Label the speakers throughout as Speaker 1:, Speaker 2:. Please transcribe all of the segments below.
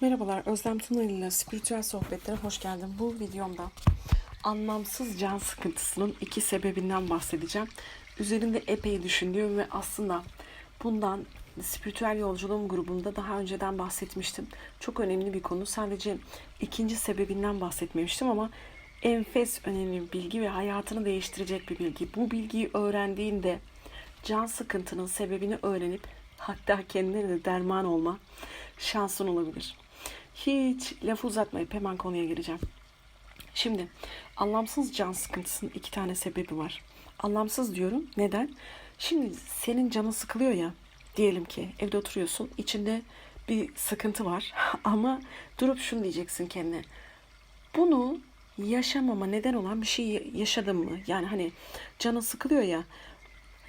Speaker 1: Merhabalar, Özlem Tunal ile Spiritüel Sohbetlere hoş geldin. Bu videomda anlamsız can sıkıntısının iki sebebinden bahsedeceğim. Üzerinde epey düşündüğüm ve aslında bundan Spiritüel Yolculuğum grubunda daha önceden bahsetmiştim. Çok önemli bir konu. Sadece ikinci sebebinden bahsetmemiştim ama enfes önemli bir bilgi ve hayatını değiştirecek bir bilgi. Bu bilgiyi öğrendiğinde can sıkıntının sebebini öğrenip hatta kendine de derman olma şansın olabilir. Hiç laf uzatmayıp hemen konuya gireceğim. Şimdi anlamsız can sıkıntısının iki tane sebebi var. Anlamsız diyorum. Neden? Şimdi senin canın sıkılıyor ya. Diyelim ki evde oturuyorsun. içinde bir sıkıntı var. Ama durup şunu diyeceksin kendine. Bunu yaşamama neden olan bir şey yaşadım mı? Yani hani canın sıkılıyor ya.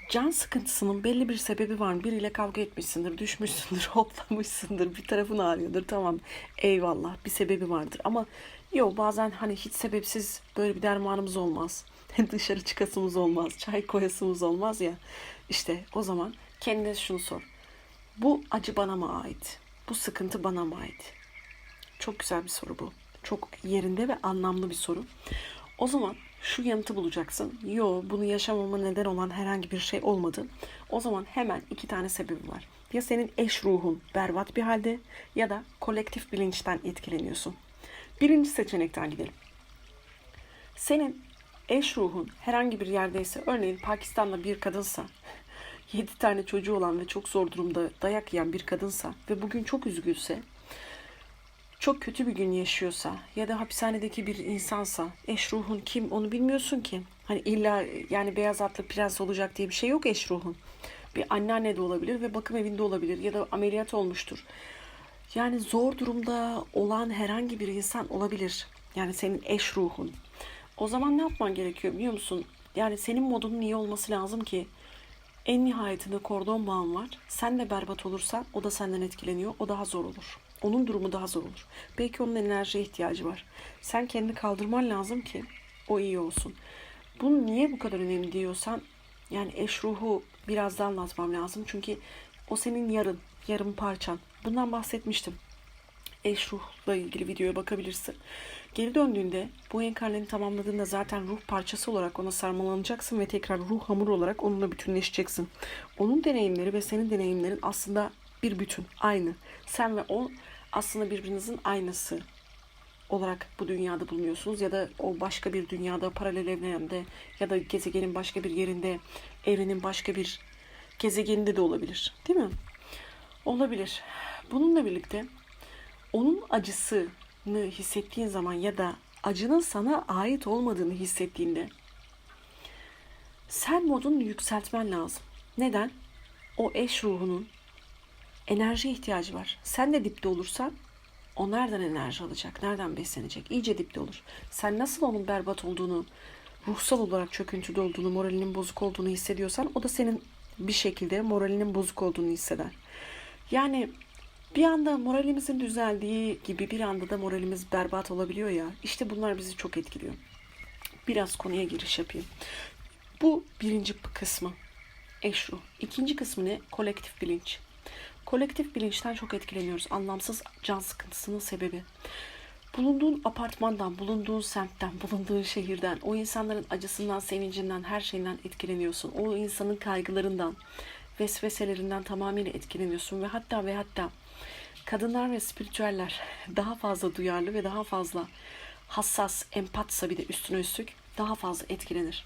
Speaker 1: Can sıkıntısının belli bir sebebi var. Biriyle kavga etmişsindir, düşmüşsündür, hoplamışsındır, bir tarafın ağrıyordur. Tamam eyvallah bir sebebi vardır. Ama yok bazen hani hiç sebepsiz böyle bir dermanımız olmaz. Dışarı çıkasımız olmaz, çay koyasımız olmaz ya. İşte o zaman kendine şunu sor. Bu acı bana mı ait? Bu sıkıntı bana mı ait? Çok güzel bir soru bu. Çok yerinde ve anlamlı bir soru. O zaman şu yanıtı bulacaksın. Yo bunu yaşamama neden olan herhangi bir şey olmadı. O zaman hemen iki tane sebebi var. Ya senin eş ruhun berbat bir halde ya da kolektif bilinçten etkileniyorsun. Birinci seçenekten gidelim. Senin eş ruhun herhangi bir yerdeyse örneğin Pakistan'da bir kadınsa 7 tane çocuğu olan ve çok zor durumda dayak yiyen bir kadınsa ve bugün çok üzgünse çok kötü bir gün yaşıyorsa ya da hapishanedeki bir insansa eş ruhun kim onu bilmiyorsun ki. Hani illa yani beyaz atlı prens olacak diye bir şey yok eş ruhun. Bir anneanne de olabilir ve bakım evinde olabilir ya da ameliyat olmuştur. Yani zor durumda olan herhangi bir insan olabilir. Yani senin eş ruhun. O zaman ne yapman gerekiyor biliyor musun? Yani senin modunun iyi olması lazım ki en nihayetinde kordon bağın var. Sen de berbat olursan o da senden etkileniyor. O daha zor olur. Onun durumu daha zor olur. Belki onun enerjiye ihtiyacı var. Sen kendini kaldırman lazım ki o iyi olsun. Bunu niye bu kadar önemli diyorsan yani eş ruhu biraz daha anlatmam lazım. Çünkü o senin yarın, yarım parçan. Bundan bahsetmiştim. Eş ruhla ilgili videoya bakabilirsin. Geri döndüğünde bu enkarneni tamamladığında zaten ruh parçası olarak ona sarmalanacaksın ve tekrar ruh hamur olarak onunla bütünleşeceksin. Onun deneyimleri ve senin deneyimlerin aslında bir bütün, aynı. Sen ve o aslında birbirinizin aynısı olarak bu dünyada bulunuyorsunuz ya da o başka bir dünyada, paralel evrende ya da gezegenin başka bir yerinde, evrenin başka bir gezegeninde de olabilir. Değil mi? Olabilir. Bununla birlikte onun acısını hissettiğin zaman ya da acının sana ait olmadığını hissettiğinde sen modunu yükseltmen lazım. Neden? O eş ruhunun enerji ihtiyacı var. Sen de dipte olursan o nereden enerji alacak? Nereden beslenecek? İyice dipte olur. Sen nasıl onun berbat olduğunu, ruhsal olarak çöküntüde olduğunu, moralinin bozuk olduğunu hissediyorsan o da senin bir şekilde moralinin bozuk olduğunu hisseder. Yani bir anda moralimizin düzeldiği gibi bir anda da moralimiz berbat olabiliyor ya. İşte bunlar bizi çok etkiliyor. Biraz konuya giriş yapayım. Bu birinci kısmı. Eş ruh. İkinci kısmı ne? Kolektif bilinç. Kolektif bilinçten çok etkileniyoruz. Anlamsız can sıkıntısının sebebi. Bulunduğun apartmandan, bulunduğun semtten, bulunduğun şehirden, o insanların acısından, sevincinden, her şeyinden etkileniyorsun. O insanın kaygılarından, vesveselerinden tamamıyla etkileniyorsun ve hatta ve hatta kadınlar ve spiritüeller daha fazla duyarlı ve daha fazla hassas, empatsa bir de üstüne üstlük daha fazla etkilenir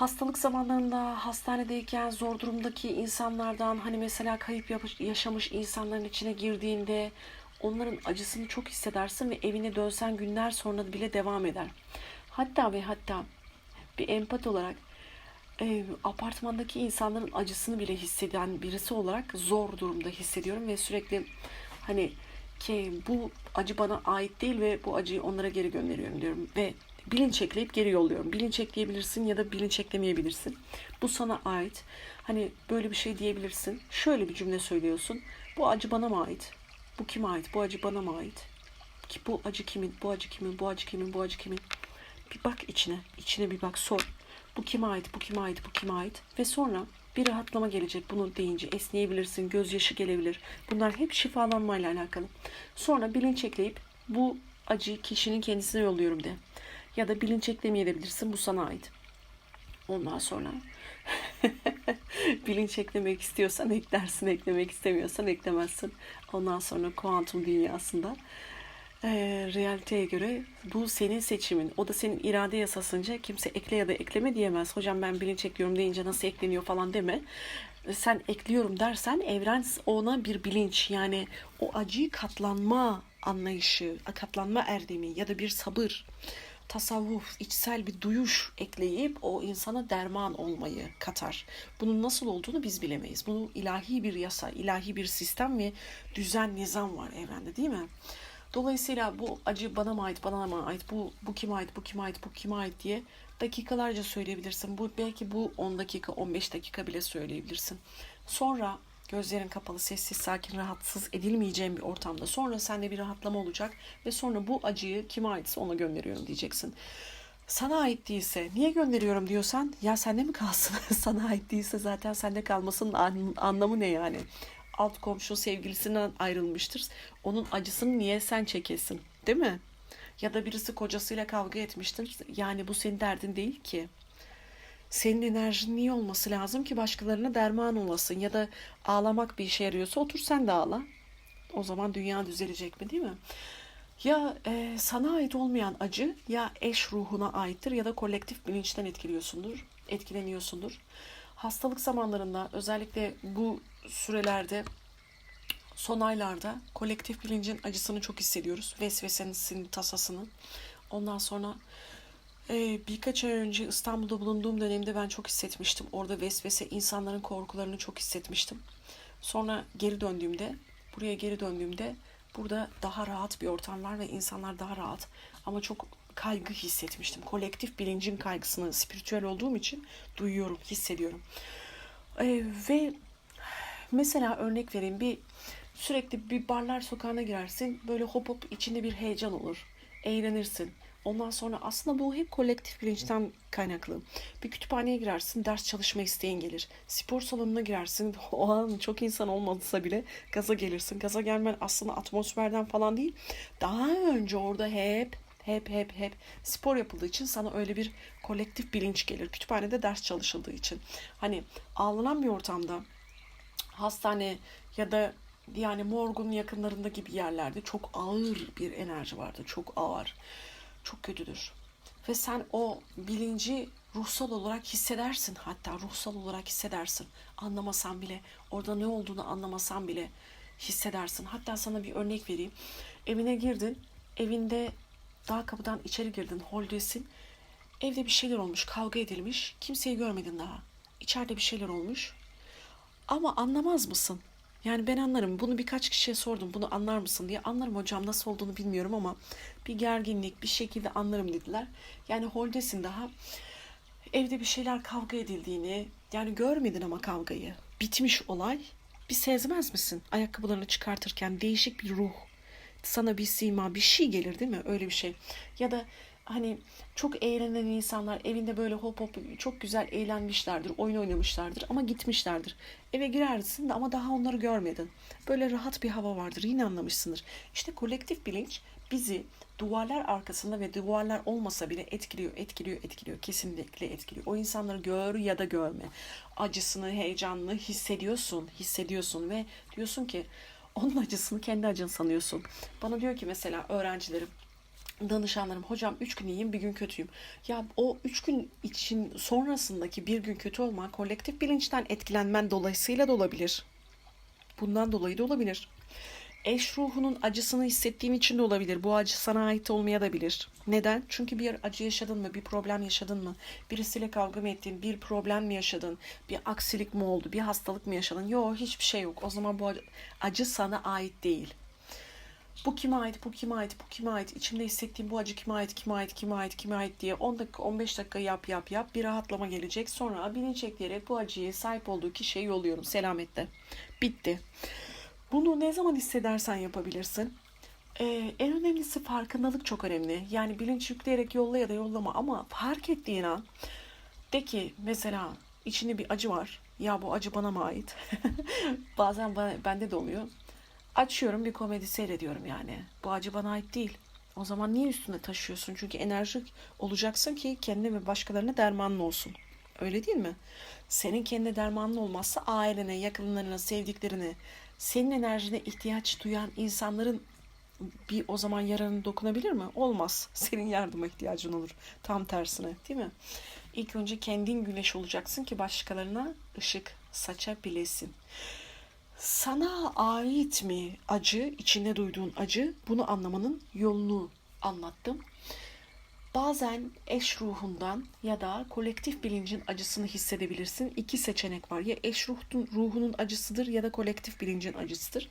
Speaker 1: hastalık zamanlarında hastanedeyken zor durumdaki insanlardan hani mesela kayıp yaşamış insanların içine girdiğinde onların acısını çok hissedersin ve evine dönsen günler sonra bile devam eder. Hatta ve hatta bir empat olarak e, apartmandaki insanların acısını bile hisseden birisi olarak zor durumda hissediyorum ve sürekli hani ki bu acı bana ait değil ve bu acıyı onlara geri gönderiyorum diyorum ve bilinç ekleyip geri yolluyorum. Bilinç ekleyebilirsin ya da bilinç eklemeyebilirsin. Bu sana ait. Hani böyle bir şey diyebilirsin. Şöyle bir cümle söylüyorsun. Bu acı bana mı ait? Bu kime ait? Bu acı bana mı ait? Ki bu acı kimin? Bu acı kimin? Bu acı kimin? Bu acı kimin? Bir bak içine. İçine bir bak sor. Bu kime ait, bu kime ait, bu kime ait. Ve sonra bir rahatlama gelecek bunu deyince. Esneyebilirsin, gözyaşı gelebilir. Bunlar hep şifalanmayla alakalı. Sonra bilinç ekleyip bu acıyı kişinin kendisine yolluyorum de. Ya da bilinç eklemeyebilirsin bu sana ait. Ondan sonra bilinç eklemek istiyorsan eklersin, eklemek istemiyorsan eklemezsin. Ondan sonra kuantum dünyasında e, realiteye göre bu senin seçimin. O da senin irade yasasınca kimse ekle ya da ekleme diyemez. Hocam ben bilinç ekliyorum deyince nasıl ekleniyor falan deme. Sen ekliyorum dersen evren ona bir bilinç yani o acıyı katlanma anlayışı, katlanma erdemi ya da bir sabır tasavvuf, içsel bir duyuş ekleyip o insana derman olmayı katar. Bunun nasıl olduğunu biz bilemeyiz. Bunun ilahi bir yasa, ilahi bir sistem ve düzen, nizam var evrende değil mi? Dolayısıyla bu acı bana mı ait, bana mı ait, bu, bu kime ait, bu kime ait, bu kime ait diye dakikalarca söyleyebilirsin. Bu belki bu 10 dakika, 15 dakika bile söyleyebilirsin. Sonra gözlerin kapalı, sessiz, sakin, rahatsız edilmeyeceğin bir ortamda. Sonra sende bir rahatlama olacak ve sonra bu acıyı kime aitse ona gönderiyorum diyeceksin. Sana ait değilse niye gönderiyorum diyorsan ya sende mi kalsın? Sana ait değilse zaten sende kalmasının an- anlamı ne yani? Alt komşu sevgilisinden ayrılmıştır. Onun acısını niye sen çekesin? Değil mi? Ya da birisi kocasıyla kavga etmiştir. Yani bu senin derdin değil ki senin enerjinin iyi olması lazım ki başkalarına derman olasın. Ya da ağlamak bir işe yarıyorsa otur sen de ağla. O zaman dünya düzelecek mi değil mi? Ya e, sana ait olmayan acı ya eş ruhuna aittir ya da kolektif bilinçten etkiliyorsundur, etkileniyorsundur. Hastalık zamanlarında özellikle bu sürelerde son aylarda kolektif bilincin acısını çok hissediyoruz. Vesvesenin tasasını. Ondan sonra ee, birkaç ay önce İstanbul'da bulunduğum dönemde ben çok hissetmiştim. Orada vesvese insanların korkularını çok hissetmiştim. Sonra geri döndüğümde, buraya geri döndüğümde burada daha rahat bir ortam var ve insanlar daha rahat. Ama çok kaygı hissetmiştim. Kolektif bilincin kaygısını spiritüel olduğum için duyuyorum, hissediyorum. Ee, ve mesela örnek vereyim bir sürekli bir barlar sokağına girersin. Böyle hop hop içinde bir heyecan olur. Eğlenirsin Ondan sonra aslında bu hep kolektif bilinçten kaynaklı. Bir kütüphaneye girersin, ders çalışma isteğin gelir. Spor salonuna girersin, o an çok insan olmasa bile gaza gelirsin. Gaza gelmen aslında atmosferden falan değil. Daha önce orada hep hep hep hep spor yapıldığı için sana öyle bir kolektif bilinç gelir. Kütüphanede ders çalışıldığı için. Hani ağlanan bir ortamda hastane ya da yani morgun yakınlarında gibi yerlerde çok ağır bir enerji vardı. Çok ağır çok kötüdür. Ve sen o bilinci ruhsal olarak hissedersin. Hatta ruhsal olarak hissedersin. Anlamasan bile, orada ne olduğunu anlamasan bile hissedersin. Hatta sana bir örnek vereyim. Evine girdin, evinde daha kapıdan içeri girdin, holdesin. Evde bir şeyler olmuş, kavga edilmiş. Kimseyi görmedin daha. İçeride bir şeyler olmuş. Ama anlamaz mısın? Yani ben anlarım. Bunu birkaç kişiye sordum. Bunu anlar mısın diye. Anlarım hocam nasıl olduğunu bilmiyorum ama bir gerginlik bir şekilde anlarım dediler. Yani holdesin daha. Evde bir şeyler kavga edildiğini yani görmedin ama kavgayı. Bitmiş olay. Bir sezmez misin? Ayakkabılarını çıkartırken değişik bir ruh. Sana bir sima bir şey gelir değil mi? Öyle bir şey. Ya da hani çok eğlenen insanlar evinde böyle hop hop çok güzel eğlenmişlerdir, oyun oynamışlardır ama gitmişlerdir. Eve girersin de ama daha onları görmedin. Böyle rahat bir hava vardır. Yine anlamışsındır. İşte kolektif bilinç bizi duvarlar arkasında ve duvarlar olmasa bile etkiliyor, etkiliyor, etkiliyor. Kesinlikle etkiliyor. O insanları gör ya da görme. Acısını, heyecanını hissediyorsun, hissediyorsun ve diyorsun ki onun acısını kendi acın sanıyorsun. Bana diyor ki mesela öğrencilerim danışanlarım hocam 3 gün iyiyim bir gün kötüyüm. Ya o 3 gün için sonrasındaki bir gün kötü olma kolektif bilinçten etkilenmen dolayısıyla da olabilir. Bundan dolayı da olabilir. Eş ruhunun acısını hissettiğin için de olabilir. Bu acı sana ait olmayabilir. Neden? Çünkü bir acı yaşadın mı? Bir problem yaşadın mı? Birisiyle kavga mı ettin? Bir problem mi yaşadın? Bir aksilik mi oldu? Bir hastalık mı yaşadın? Yok hiçbir şey yok. O zaman bu acı sana ait değil. Bu kime ait, bu kime ait, bu kime ait, içimde hissettiğim bu acı kime ait, kime ait, kime ait, kime ait diye 10 dakika, 15 dakika yap yap yap bir rahatlama gelecek. Sonra bilinç ekleyerek bu acıyı sahip olduğu kişiye yolluyorum selamette. Bitti. Bunu ne zaman hissedersen yapabilirsin. Ee, en önemlisi farkındalık çok önemli. Yani bilinç yükleyerek yolla ya da yollama ama fark ettiğin an De ki mesela içinde bir acı var. Ya bu acı bana mı ait? Bazen bana, bende de oluyor. Açıyorum bir komedi seyrediyorum yani. Bu acı bana ait değil. O zaman niye üstüne taşıyorsun? Çünkü enerjik olacaksın ki kendine ve başkalarına dermanlı olsun. Öyle değil mi? Senin kendine dermanın olmazsa ailene, yakınlarına, sevdiklerine, senin enerjine ihtiyaç duyan insanların bir o zaman yararını dokunabilir mi? Olmaz. Senin yardıma ihtiyacın olur. Tam tersine, değil mi? İlk önce kendin güneş olacaksın ki başkalarına ışık saçabilesin. Sana ait mi acı, içinde duyduğun acı? Bunu anlamanın yolunu anlattım. Bazen eş ruhundan ya da kolektif bilincin acısını hissedebilirsin. İki seçenek var. Ya eş ruhun, ruhunun acısıdır ya da kolektif bilincin acısıdır.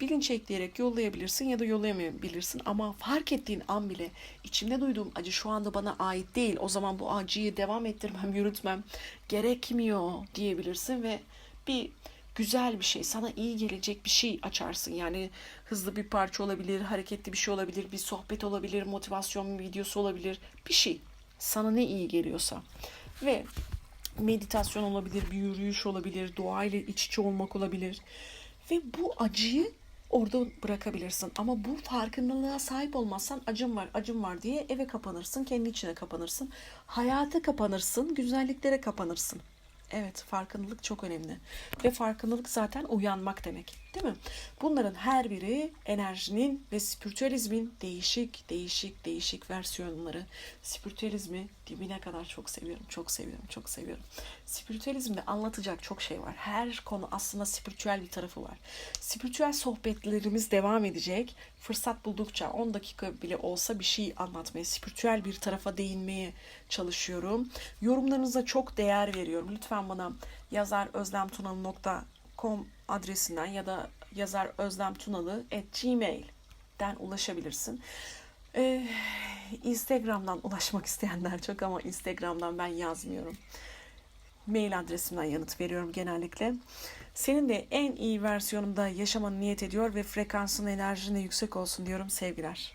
Speaker 1: Bilinç ekleyerek yollayabilirsin ya da yollayamayabilirsin. Ama fark ettiğin an bile içimde duyduğum acı şu anda bana ait değil. O zaman bu acıyı devam ettirmem, yürütmem gerekmiyor diyebilirsin ve bir güzel bir şey, sana iyi gelecek bir şey açarsın. Yani hızlı bir parça olabilir, hareketli bir şey olabilir, bir sohbet olabilir, motivasyon videosu olabilir, bir şey. Sana ne iyi geliyorsa. Ve meditasyon olabilir, bir yürüyüş olabilir, doğayla iç içe olmak olabilir. Ve bu acıyı orada bırakabilirsin. Ama bu farkındalığa sahip olmazsan acım var, acım var diye eve kapanırsın, kendi içine kapanırsın. Hayata kapanırsın, güzelliklere kapanırsın. Evet, farkındalık çok önemli. Ve farkındalık zaten uyanmak demek, değil mi? Bunların her biri enerjinin ve spiritüalizmin değişik, değişik, değişik versiyonları. Spiritüalizmi dibine kadar çok seviyorum, çok seviyorum, çok seviyorum. Spiritüalizmde anlatacak çok şey var. Her konu aslında spiritüel bir tarafı var. Spiritüel sohbetlerimiz devam edecek. Fırsat buldukça 10 dakika bile olsa bir şey anlatmaya, spiritüel bir tarafa değinmeye çalışıyorum. Yorumlarınıza çok değer veriyorum. Lütfen bana yazar özlemtunalı.com adresinden ya da yazar özlemtunalı at gmail'den ulaşabilirsin. Ee, Instagram'dan ulaşmak isteyenler çok ama Instagram'dan ben yazmıyorum. Mail adresimden yanıt veriyorum genellikle. Senin de en iyi versiyonunda yaşamanı niyet ediyor ve frekansın enerjin de yüksek olsun diyorum sevgiler.